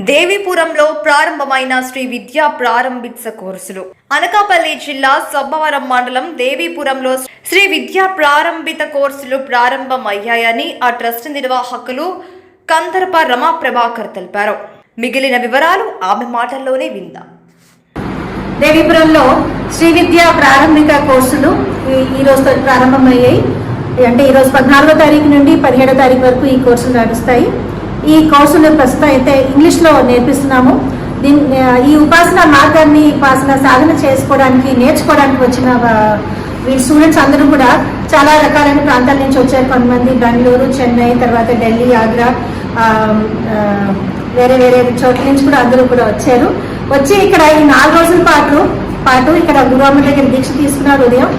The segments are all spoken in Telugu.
దేవీపురంలో ప్రారంభమైన శ్రీ విద్యా ప్రారంభిత్స కోర్సులు. అనకాపల్లి జిల్లా సబ్బవరం మండలం దేవీపురంలో శ్రీ విద్యా ప్రారంభిత కోర్సులు ప్రారంభమయ్యాయని ఆ ట్రస్ట్ నిర్వాహకులు కందర్ప రమా ప్రభాకర్ తెలిపారు. మిగిలిన వివరాలు ఆమె మాటల్లోనే విందాం. దేవీపురంలో శ్రీ విద్య ప్రారంభిక కోర్సులు ఈ- రోజుతో ప్రారంభమయ్యాయి. అంటే ఈ రోజు పద్నాలుగో తారీఖు నుండి పదిహేడో తారీఖు వరకు ఈ కోర్సులు నడుస్తాయి. ఈ కోర్సులు ప్రస్తుతం అయితే ఇంగ్లీష్లో నేర్పిస్తున్నాము. దీని ఈ ఉపాసన మార్గాన్ని ఉపాసన సాధన చేసుకోవడానికి నేర్చుకోవడానికి వచ్చిన వీళ్ళ స్టూడెంట్స్ అందరూ కూడా చాలా రకాలైన ప్రాంతాల నుంచి వచ్చారు. కొంతమంది బెంగళూరు చెన్నై తర్వాత ఢిల్లీ ఆగ్రా వేరే వేరే చోట్ల నుంచి కూడా అందరూ కూడా వచ్చారు. వచ్చి ఇక్కడ ఈ నాలుగు రోజుల పాటు పాటు ఇక్కడ గురువామ్మ దగ్గర దీక్ష తీసుకున్నారు ఉదయం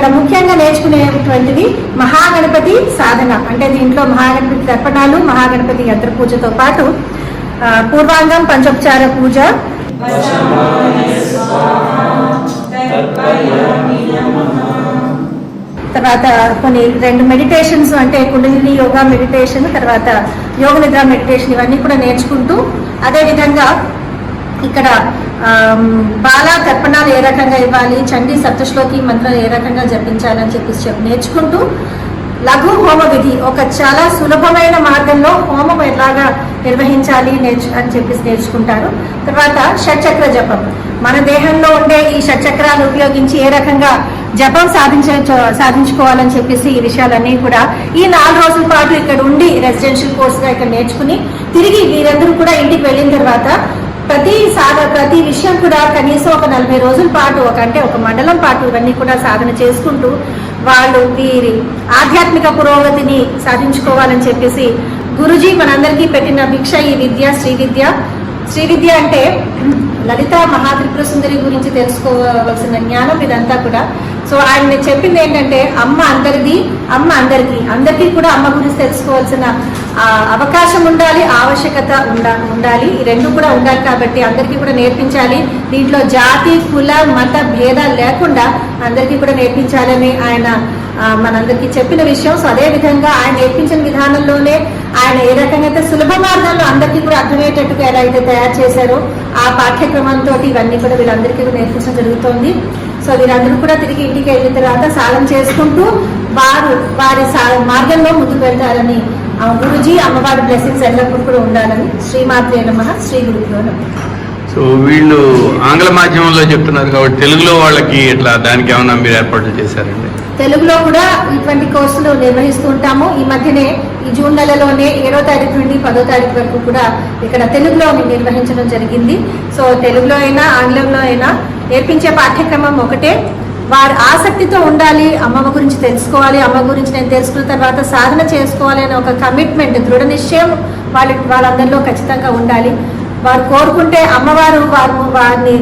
ఇక్కడ ముఖ్యంగా నేర్చుకునేటువంటిది మహాగణపతి సాధన. అంటే దీంట్లో మహాగణపతి తర్పణాలు మహాగణపతి యంత్ర పూజతో పాటు పూర్వాంగం పంచోపచార పూజ. తర్వాత కొన్ని రెండు మెడిటేషన్స్ అంటే కుండలిని యోగా మెడిటేషన్ తర్వాత యోగ నిద్ర మెడిటేషన్ ఇవన్నీ కూడా నేర్చుకుంటూ అదే విధంగా ఇక్కడ బాల బాలా తర్పణాలు ఏ రకంగా ఇవ్వాలి? చండీ సప్తశ్లోకి మంత్రాలు ఏ రకంగా జపించాలని చెప్పేసి చెప్పి నేర్చుకుంటూ లఘు హోమ విధి ఒక చాలా సులభమైన మార్గంలో హోమం ఎలాగా నిర్వహించాలి నేర్చు అని చెప్పేసి నేర్చుకుంటారు. తర్వాత షట్చక్ర జపం. మన దేహంలో ఉండే ఈ షట్చక్రాలు ఉపయోగించి ఏ రకంగా జపం సాధించ సాధించుకోవాలని చెప్పేసి ఈ విషయాలన్నీ కూడా ఈ నాలుగు రోజుల పాటు ఇక్కడ ఉండి రెసిడెన్షియల్ కోర్సుగా ఇక్కడ నేర్చుకుని తిరిగి వీరందరూ కూడా ఇంటికి వెళ్ళిన తర్వాత ప్రతి సాధ ప్రతి విషయం కూడా కనీసం ఒక నలభై రోజుల పాటు ఒక అంటే ఒక మండలం పాటు ఇవన్నీ కూడా సాధన చేసుకుంటూ వాళ్ళు వీరి ఆధ్యాత్మిక పురోగతిని సాధించుకోవాలని చెప్పేసి గురుజీ మనందరికీ పెట్టిన భిక్ష ఈ విద్య శ్రీ విద్య. శ్రీ విద్య అంటే లలిత మహాత్రిపుర సుందరి గురించి తెలుసుకోవలసిన జ్ఞానం ఇదంతా కూడా. సో ఆయన చెప్పింది ఏంటంటే అమ్మ అందరిది అమ్మ అందరికీ అందరికీ కూడా అమ్మ గురించి తెలుసుకోవాల్సిన అవకాశం ఉండాలి ఆవశ్యకత ఉండా ఉండాలి. ఈ రెండు కూడా ఉండాలి కాబట్టి అందరికీ కూడా నేర్పించాలి. దీంట్లో జాతి కుల మత భేదాలు లేకుండా అందరికీ కూడా నేర్పించాలని ఆయన మనందరికీ చెప్పిన విషయం. సో అదే విధంగా ఆయన నేర్పించిన విధానంలోనే ఆయన ఏ రకంగా అయితే సులభ మార్గాల్లో అందరికీ కూడా అర్థమయ్యేటట్టుగా ఎలా అయితే తయారు చేశారో ఆ పాఠ్యక్రమంతో ఇవన్నీ కూడా వీళ్ళందరికీ కూడా నేర్పించడం జరుగుతోంది. సో వీరందరూ కూడా తిరిగి ఇంటికి వెళ్ళిన తర్వాత సాధన చేసుకుంటూ వారు వారి మార్గంలో ముందుకు వెళ్తారని ఆ గురుజీ అమ్మవారి బ్లెస్సింగ్స్ ఎల్లప్పుడూ కూడా ఉండాలని శ్రీమాత్రే నమ శ్రీ గురువులో నమః. సో వీళ్ళు ఆంగ్ల మాధ్యమంలో చెప్తున్నారు కాబట్టి తెలుగులో వాళ్ళకి ఇట్లా దానికి ఏమైనా మీరు ఏర్పాట్లు చేశారండి? తెలుగులో కూడా ఇటువంటి కోర్సులు నిర్వహిస్తూ ఉంటాము. ఈ మధ్యనే ఈ జూన్ నెలలోనే ఏడో తారీఖు నుండి పదో తారీఖు వరకు కూడా ఇక్కడ తెలుగులో నిర్వహించడం జరిగింది. సో తెలుగులో అయినా ఆంగ్లంలో అయినా నేర్పించే పాఠ్యక్రమం ఒకటే. వారు ఆసక్తితో ఉండాలి అమ్మమ్మ గురించి తెలుసుకోవాలి అమ్మ గురించి నేను తెలుసుకున్న తర్వాత సాధన చేసుకోవాలి అనే ఒక కమిట్మెంట్ దృఢ నిశ్చయం వాళ్ళ వాళ్ళందరిలో ఖచ్చితంగా ఉండాలి. వారు కోరుకుంటే అమ్మవారు వారు వారిని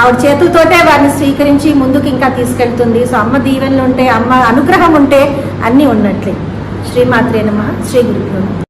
ఆవిడ చేతులతోటే వారిని స్వీకరించి ముందుకు ఇంకా తీసుకెళ్తుంది. సో అమ్మ దీవెనలు ఉంటే అమ్మ అనుగ్రహం ఉంటే అన్నీ ఉన్నట్లే. శ్రీమాత్రేనమ్మ శ్రీ గురువు